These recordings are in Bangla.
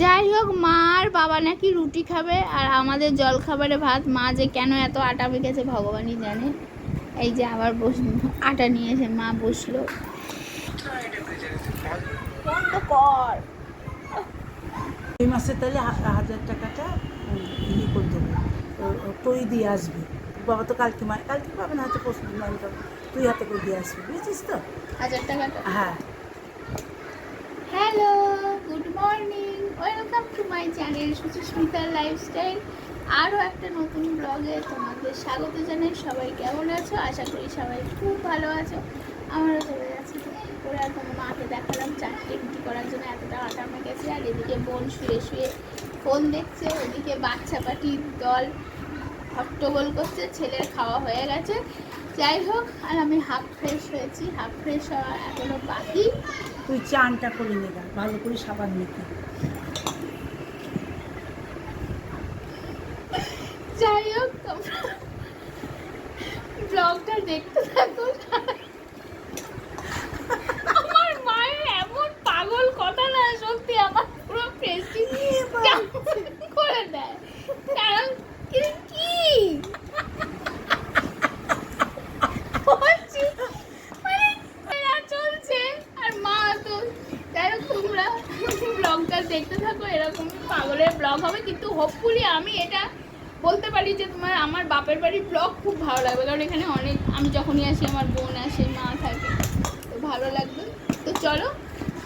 যাই হোক মা আর বাবা নাকি রুটি খাবে আর আমাদের জল খাবারে ভাত। মা যে কেন এত আটা মেখেছে ভগবানই জানে। এই যে আবার বস আটা নিয়েছে মা বসল। এই মাসে তাহলে হাজার টাকাটা ইয়ে করে দেবো ও দিয়ে আসবি? বাবা তো কালকে মা কালকে পাবে না হয়তো পরশু দিন তুই হাতে করে দিয়ে আসবি বুঝেছিস তো? হাজার টাকাটা? হ্যাঁ। চ্যানেল সুচিস্মিতার লাইফস্টাইল আরও একটা নতুন ব্লগে তোমাদের স্বাগত জানাই। সবাই কেমন আছো? আশা করি সবাই খুব ভালো আছো। আমারও চলে যাচ্ছে। করে আর তোমার মাকে দেখালাম। চারটে রুটি করার জন্য এতটা আটা মেখেছে। আর এদিকে বোন শুয়ে শুয়ে ফোন দেখছে। ওদিকে বাচ্চা পাটির দল হট্টগোল করছে। ছেলের খাওয়া হয়ে গেছে। যাই হোক, আর আমি হাফ ফ্রেশ হয়েছি। হাফ ফ্রেশ হওয়া এখনও বাকি। তুই চানটা করে নেগা ভালো করে সাবান মেখে। যাই হোক তোমরা ব্লগটা দেখতে থাকো। আমার মায়ের এমন পাগল কথা না সত্যি আমার পুরো প্রেস্টিজ করে দেয়? কারণ কি? মানে চলছে আর মা তো যাই তোমরা ব্লগটা দেখতে থাকো এরকম পাগলের ব্লগ হবে কিন্তু হোপফুলি আমি এটা বলতে পারি যে তোমার আমার বাপের বাড়ির ব্লগ খুব ভালো লাগবে। কারণ এখানে অনেক আমি যখনই আসি আমার বোন আসে মা থাকে তো ভালো লাগবে। তো চলো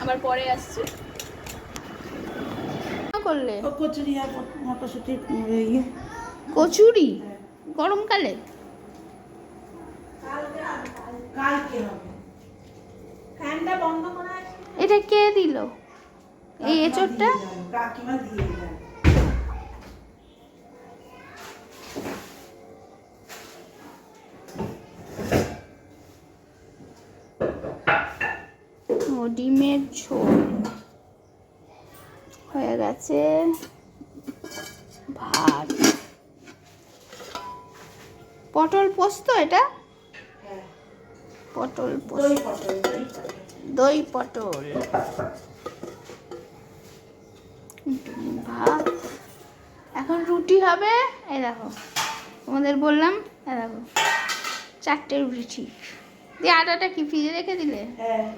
আবার পরে আসছি। করলে? কচুরি আর মটরশুঁটি ইয়ে। কচুরি? গরমকালে? এটা কে দিল? এই এচোরটা কাকিমা দিয়ে দেয় ও ডিমের ঝোল। হয়ে গেছে ভাত। পটল পোস্ত এটা? হ্যাঁ। পটল পোস্ত। দই পটল। রুটি হবে এই দেখো তোমাদের বললাম এই দেখো চারটে রুটি ঠিক। দিয়ে আটাটা কি ফ্রিজে রেখে দিলে? হ্যাঁ।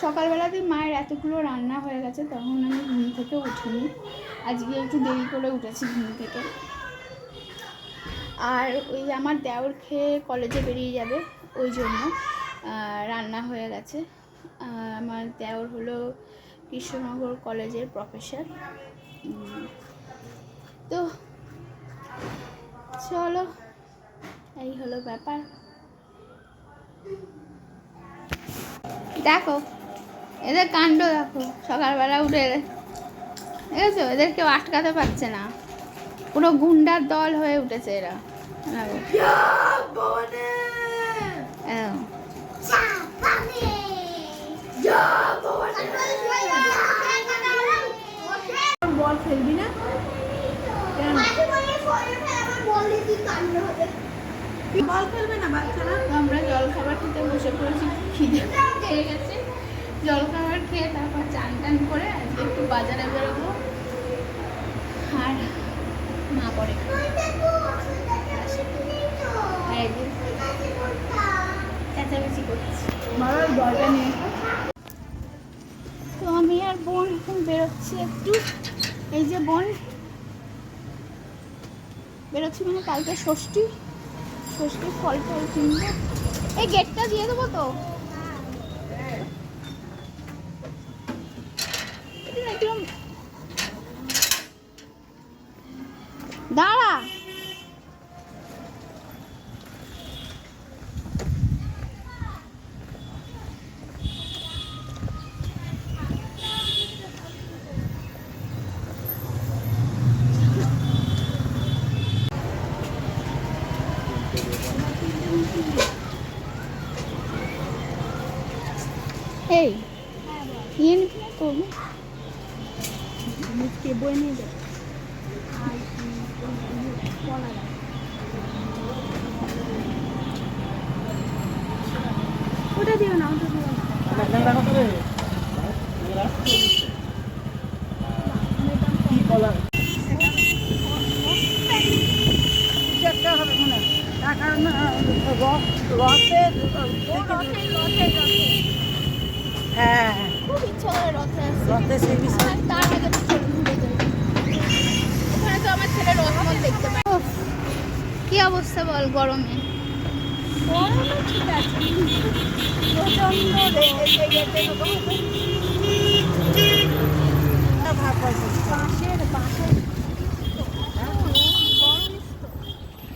সকালবেলাতেই মায়ের এতগুলো রান্না হয়ে গেছে তখন আমি ঘুম থেকে উঠিনি। আজকে একটু দেরি করে উঠেছি ঘুম থেকে। আর ওই আমার দেওর খেয়ে কলেজে বেরিয়ে যাবে ওই জন্য রান্না হয়ে গেছে। আমার দেওর হলো কৃষ্ণনগর কলেজের প্রফেসর তো চলো, এই হলো ব্যাপার। দেখো, এদের কাণ্ড দেখো, সকালবেলা উঠে ঠিক আছে এদের কেউ আটকাতে পারছে না। পুরো গুন্ডার দল হয়ে উঠেছে এরা। বল খেলবি না? বল খেলবে না বাচ্চারা? আমরা জল খেতে বসে পড়েছি খিদে পেয়ে গেছে। জল খাবার খেয়ে তারপর চান টান করে আজকে একটু বাজারে বেরোবো। আর মা পরে চেঁচামেচি করছি। তো আমি আর বোন এখন বেরোচ্ছি একটু। এই যে বোন বেরোচ্ছি মানে কালকে ষষ্ঠী ষষ্ঠী ফল ফল কিনবো। এই গেটটা দিয়ে দেবো তো। দাঁড়া। এই নিয়ে নিবি না তো। মুখকে বই নিয়ে যাবে ওটা দিও না। ওটা দিও না রথ রথের রথে রথে রথে হ্যাঁ খুব ইচ্ছা রথে রথে তার আগে ওখানে তো আমার রথমত দেখতে কি অবস্থা বল গরমে গেছে ভাব পাইছে বাঁশের বাঁশের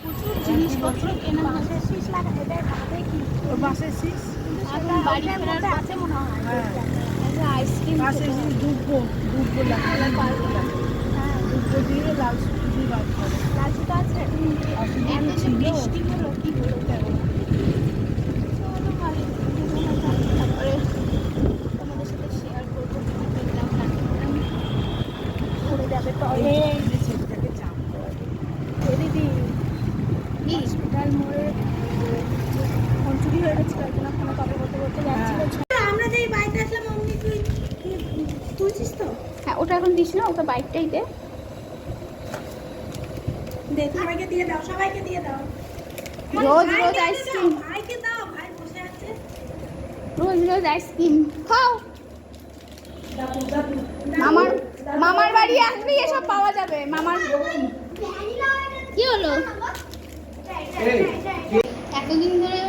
প্রচুর জিনিসপত্র কেনা হয়েছে শীষ লাগা এটার ভাবে কি ওর বাসের শীষ এখন বাড়ি ফেরার পথে মনে হয় হ্যাঁ আইসক্রিম বাসের শীষ ডুববো ডুববো লাগে হ্যাঁ ডুববো দিয়ে লাল সুতি বার করে লালচুটা আছে আর শুধু এত যে ছিল। বৃষ্টি হলো কি হলো কেমন চলো ভালো তারপরে তোমাদের সাথে শেয়ার করব কি কি কিনলাম না কিনলাম ঘুরে যাবে টয়লেট এই যে ছেলেটাকে চাপ করে দিদি কি হসপিটাল মোড়ে ফোন চুরি হয়ে গেছিল একজন ফোনে কথা বলতে বলতে যাচ্ছিল আমরা যেই বাড়িতে আসলাম অমনি তুই তুলছিস তো হ্যাঁ ওটা এখন দিস না ওটা বাইকটাই দে। সবাইকে দিয়ে দাও সবাইকে দিয়ে দাও। রোজ রোজ আইসক্রিম ভাইকে দাও ভাই বসে আছে। রোজ রোজ আইসক্রিম খাও। মামার মামার বাড়ি আসলেই এসব পাওয়া যাবে মামার। কি হলো? এতদিন ধরে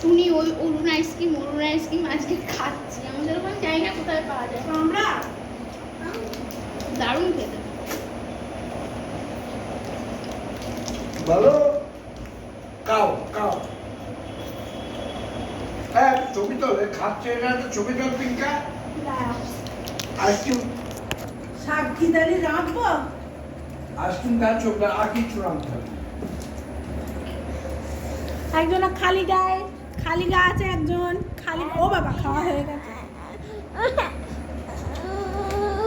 শুনি ওই অরুণ আইসক্রিম অরুণ আইসক্রিম আজকে খাচ্ছি। আমাদের ওখানে জানি না কোথায় পাওয়া যায়। আমরা? দারুণ খেতে। ভালো কাও কাও হ্যাঁ ছবি তোলে খাচ্ছে না তো ছবি তোল পিঙ্কা। সাক্ষীদারি রাখব? আইসক্রিম গাছ ছবি আর কিছু রাখতে হবে একজন খালি গায়ে খালি গা আছে একজন খালি ও বাবা খাওয়া হয়ে গেছে।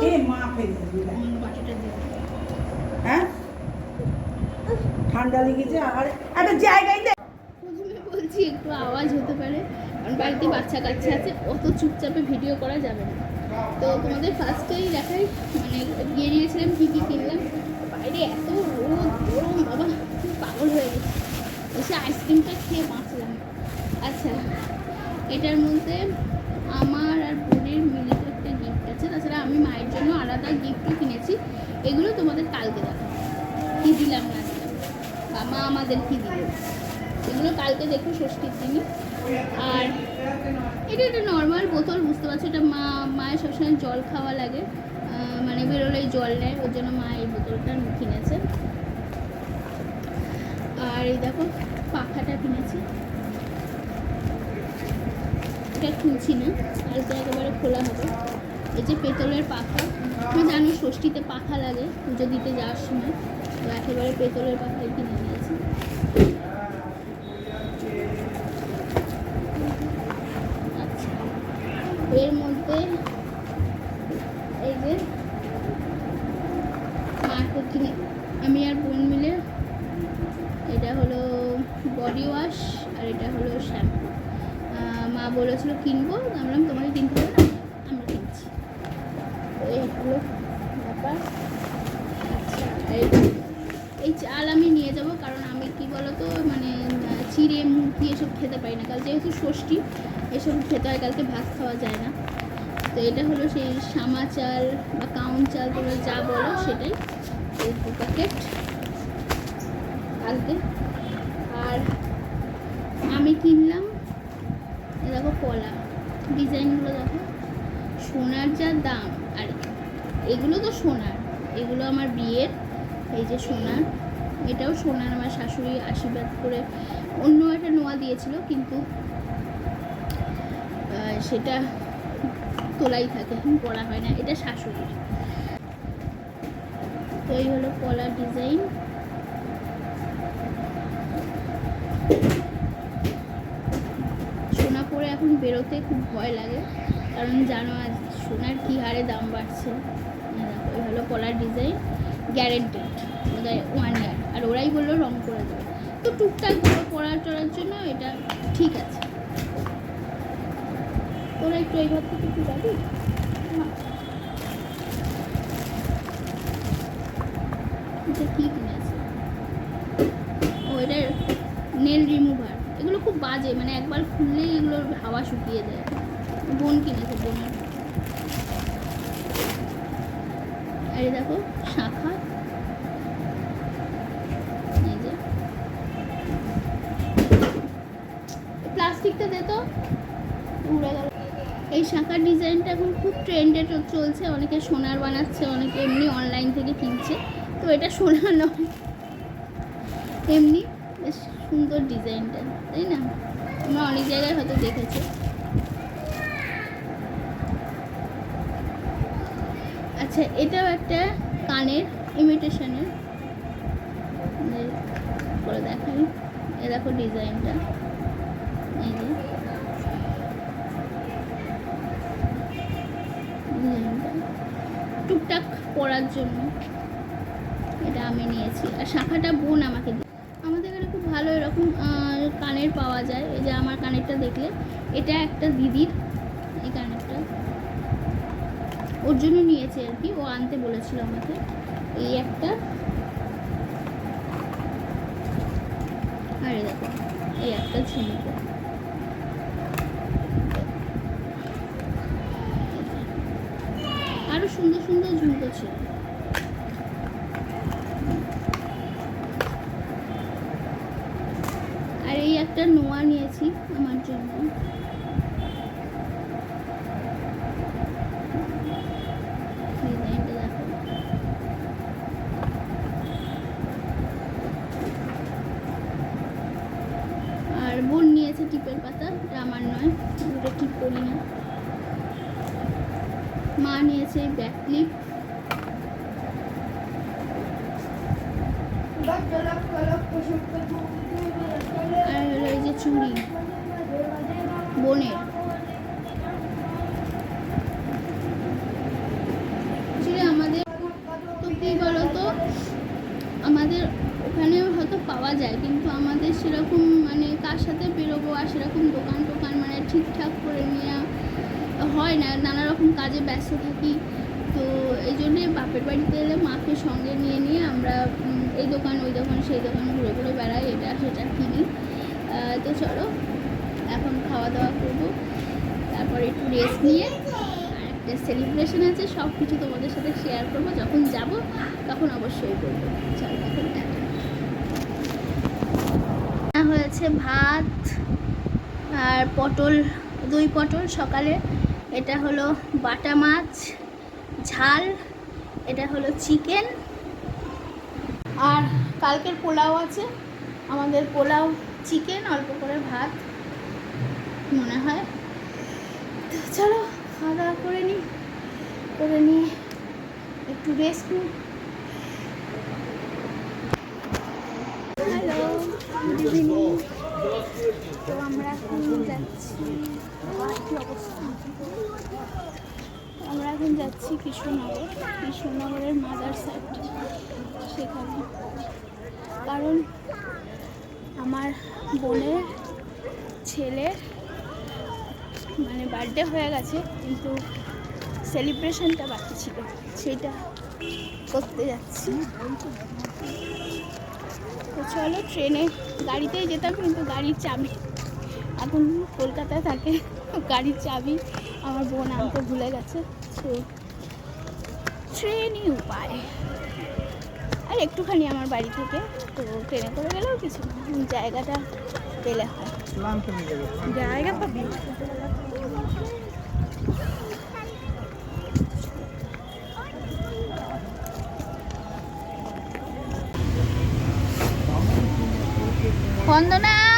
এ মা ফেলে হ্যাঁ? ঠান্ডা লেগেছে আর একটা জায়গায় দে। বলছি একটু আওয়াজ হতে পারে। কারণ বাড়িতে বাচ্চা কাচ্চা আছে, অত চুপচাপে ভিডিও করা যাবে না। তো তোমাদের ফার্স্টেই দেখাই মানে গিয়ে নিয়েছিলাম, কী কী কিনলাম। বাইরে এত রোদ, গরম, বাবা পাগল হয়ে গেছে। এসে আইসক্রিমটা খেয়ে বাঁচলাম। আচ্ছা এটার মধ্যে আমার আর বোনের মিলিত একটা গিফট আছে। তাছাড়া আমি মায়ের জন্য আলাদা গিফটও কিনেছি। এগুলো তোমাদের কালকে দেখো কী দিলাম না দিলাম? বা মা আমাদের কী দিল? এগুলো কালকে দেখো ষষ্ঠীর দিনই। আর এটা একটা নর্মাল বোতল, বুঝতে পারছ? এটা মা, মায়ের সবসময় জল খাওয়া লাগে। মানে বেরোলেই জল নেয়, ওর জন্য মা এই বোতলটা কিনেছে। আর এই দেখো, পাখাটা কিনেছি। এটা খুলছি না কালকে একেবারে খোলা হবে। এই যে পেতলের পাখা, তুমি জানো ষষ্ঠীতে পাখা লাগে, পুজো দিতে যাওয়ার সময়, তো একেবারে পেতলের পাখাই কিনে নিয়েছি আচ্ছা এর মধ্যে এই যে মাকে কিনে আমি আর বোন মিলে এটা হলো বডি ওয়াশ আর এটা হলো শ্যাম্পু মা বলেছিল কিনবো আমি বললাম তোমাকে কিনতে হবে না আমরা কিনছি ব্যাপার আচ্ছা এই এই চাল আমি নিয়ে যাব, কারণ আমি কি বলতো মানে চিড়ে মুরগি এসব খেতে পারি না। কাল যেহেতু ষষ্ঠী, এসব খেতে হয়, কালকে ভাত খাওয়া যায় না। তো এটা হলো সেই সামা চাল বা কাউন চাল, তোমরা যা বলো, সেটাই। এই দু প্যাকেট। কালকে। আর আমি কিনলাম দেখো কলা। ডিজাইনগুলো দেখো। সোনার যা দাম, আর এগুলো তো সোনার। এগুলো আমার বিয়ের, এই যে সোনার। এটাও সোনার, আমার শাশুড়ি আশীর্বাদ করে অন্য একটা নোয়া দিয়েছিল, কিন্তু সেটা তোলাই থাকে পড়া হয় না, এটা শাশুড়ির। তো এই হলো কলার ডিজাইন। সোনা পরে এখন বেরোতে খুব ভয় লাগে, কারণ জানো আজ সোনার কী হারে দাম বাড়ছে। হলো collar design guaranteed one year আর ওরাই বলল রং করে দেবে। তো টুকটাক করে পড়ার টরার জন্য এটা ঠিক আছে। তোরা একটু এই ঘর থেকে যাবি? কিনেছে? ও, এটা নেল রিমুভার বাজে মানে একবার খুললেই এগুলোর হাওয়া শুকিয়ে দেয় বোন কিনেছে, বোনের। এই দেখো, শাখা। প্লাস্টিকটা দে তো এই শাখার ডিজাইনটা এখন খুব ট্রেন্ডে চলছে। অনেকে সোনার বানাচ্ছে, অনেকে এমনি অনলাইন থেকে কিনছে। তো এটা সোনা নয়। এমনি বেশ সুন্দর ডিজাইনটা, তাই না? আমরা অনেক জায়গায় হয়তো দেখেছি। আচ্ছা এটাও একটা কানের ইমিটেশনের করে দেখাই। এ দেখো ডিজাইনটা। ডিজাইনটা। টুকটাক পরার জন্য এটা আমি নিয়েছি। আর শাখাটা বোন আমাকে দিয়ে আমাদের এখানে খুব ভালো এরকম কানের পাওয়া যায়। এই যে আমার কানেরটা দেখলে। এটা একটা দিদির ওর জন্য নিয়েছে আর কি। ও আনতে বলেছিল আমাকে। এই একটা। আর দেখো, এই একটা ঝুমকো আরও সুন্দর সুন্দর ঝুমকো ছিল। আর এই একটা নোয়া নিয়েছি আমার জন্য ডিজাইনটা দেখো আর বোন নিয়েছে টিপের পাতা এটা আমার নয় ওটা টিপ করি না মা নিয়েছে ব্যাক ক্লিপ। আর এই যে চুড়ি। বোনের। আমাদের তো আমাদের ওখানে হয়তো পাওয়া যায়, কিন্তু আমাদের সেরকম মানে কার সাথে বেরোবো আর সেরকম দোকান টোকান মানে ঠিকঠাক হয় না নানা রকম কাজে ব্যস্ত থাকি। তো এই জন্যে বাপের বাড়িতে এলে মাকে সঙ্গে নিয়ে নিয়ে আমরা এই দোকান, ওই দোকান, সেই দোকান ঘুরে ঘুরে বেড়াই, এটা সেটা কিনি। তো চলো, এখন খাওয়া দাওয়া করব। তারপর একটু রেস্ট নিয়ে একটা সেলিব্রেশন আছে সব কিছু তোমাদের সাথে শেয়ার করব। যখন যাব, তখন অবশ্যই করব। চলো, এখন হয়েছে ভাত আর পটল, দই পটল সকালে। এটা হলো বাটা মাছ, ঝাল, এটা হলো চিকেন। আর কালকের পোলাও আছে, আমাদের পোলাও চিকেন, অল্প করে ভাত, মনে হয়। তো চলো খাওয়া দাওয়া করে নিই করে নিয়ে একটু রেস্ট নিই। হ্যালো গুড ইভিনিং তো আমরা এখন যাচ্ছি আমরা এখন যাচ্ছি কৃষ্ণনগর, কৃষ্ণনগরের মাদার সাইড, সেখানে। কারণ আমার বোনের ছেলের মানে বার্থডে হয়ে গেছে কিন্তু সেলিব্রেশনটা বাকি ছিল, সেটা করতে যাচ্ছি। তো চলো ট্রেনে গাড়িতেই যেতাম কিন্তু গাড়ির চাবি। এখন কলকাতায় থাকে গাড়ির চাবি। আমার বোন আনতে ভুলে গেছে। তো ট্রেনই উপায়। আর একটুখানি আমার বাড়ি থেকে তো ট্রেনে করে গেলেও কিছু জায়গাটা পেলে হয়। জায়গা পাবি বন্দনা